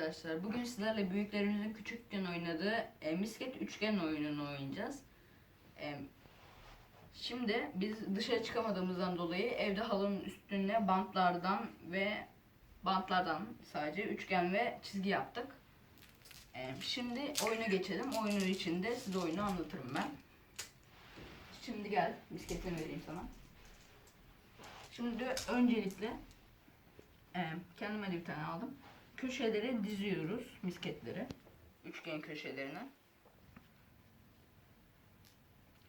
arkadaşlar. Bugün sizlerle büyüklerimizin küçükken oynadığı e, misket üçgen oyununu oynayacağız. E, şimdi biz dışarı çıkamadığımızdan dolayı evde halının üstüne bantlardan ve bantlardan sadece üçgen ve çizgi yaptık. E, şimdi oyuna geçelim. Oyunun içinde size oyunu anlatırım ben. Şimdi gel misketini vereyim sana. Şimdi öncelikle e, kendime de bir tane aldım. Köşeleri diziyoruz misketleri. Üçgen köşelerine.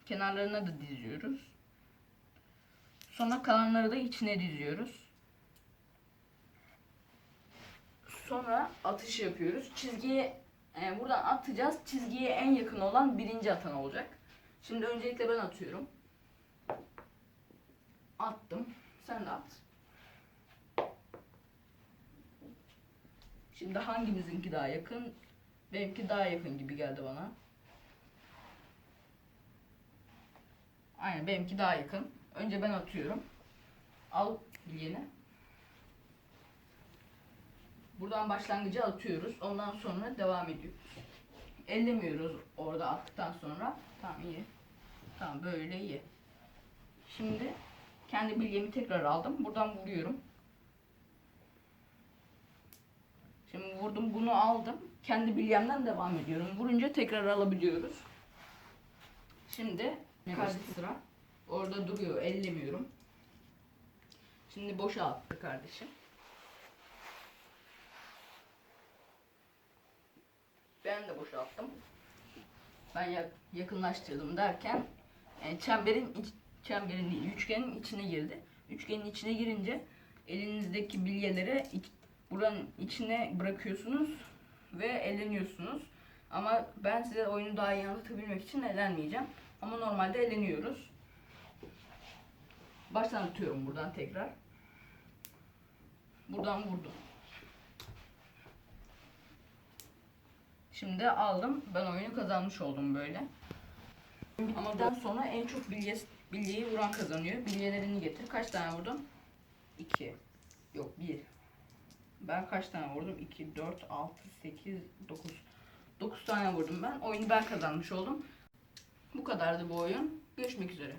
Kenarlarına da diziyoruz. Sonra kalanları da içine diziyoruz. Sonra atış yapıyoruz. Çizgiye e, buradan atacağız. Çizgiye en yakın olan birinci atan olacak. Şimdi öncelikle ben atıyorum. Attım. Sen de at. Şimdi hangimizinki daha yakın? Benimki daha yakın gibi geldi bana. Aynen benimki daha yakın. Önce ben atıyorum. Al bilyeni. Buradan başlangıcı atıyoruz. Ondan sonra devam ediyoruz. Ellemiyoruz orada attıktan sonra. Tamam iyi. Tamam böyle iyi. Şimdi kendi bilyemi tekrar aldım. Buradan vuruyorum. Şimdi vurdum bunu aldım. Kendi bilyemden devam ediyorum. Vurunca tekrar alabiliyoruz. Şimdi karşı sıra. Orada duruyor. Ellemiyorum. Şimdi boşa attı kardeşim. Ben de boşa attım. Ben ya- yakınlaştırdım derken yani çemberin iç, çemberin değil, üçgenin içine girdi. Üçgenin içine girince elinizdeki bilyeleri iç, buranın içine bırakıyorsunuz ve eleniyorsunuz. Ama ben size oyunu daha iyi anlatabilmek için elenmeyeceğim. Ama normalde eleniyoruz. Baştan atıyorum buradan tekrar. Buradan vurdum. Şimdi aldım. Ben oyunu kazanmış oldum böyle. Ama daha sonra en çok bilye, bilyeyi vuran kazanıyor. Bilyelerini getir. Kaç tane vurdum? 2. Yok 1. Ben kaç tane vurdum? 2, 4, 6, 8, 9. 9 tane vurdum ben. Oyunu ben kazanmış oldum. Bu kadardı bu oyun. Görüşmek üzere.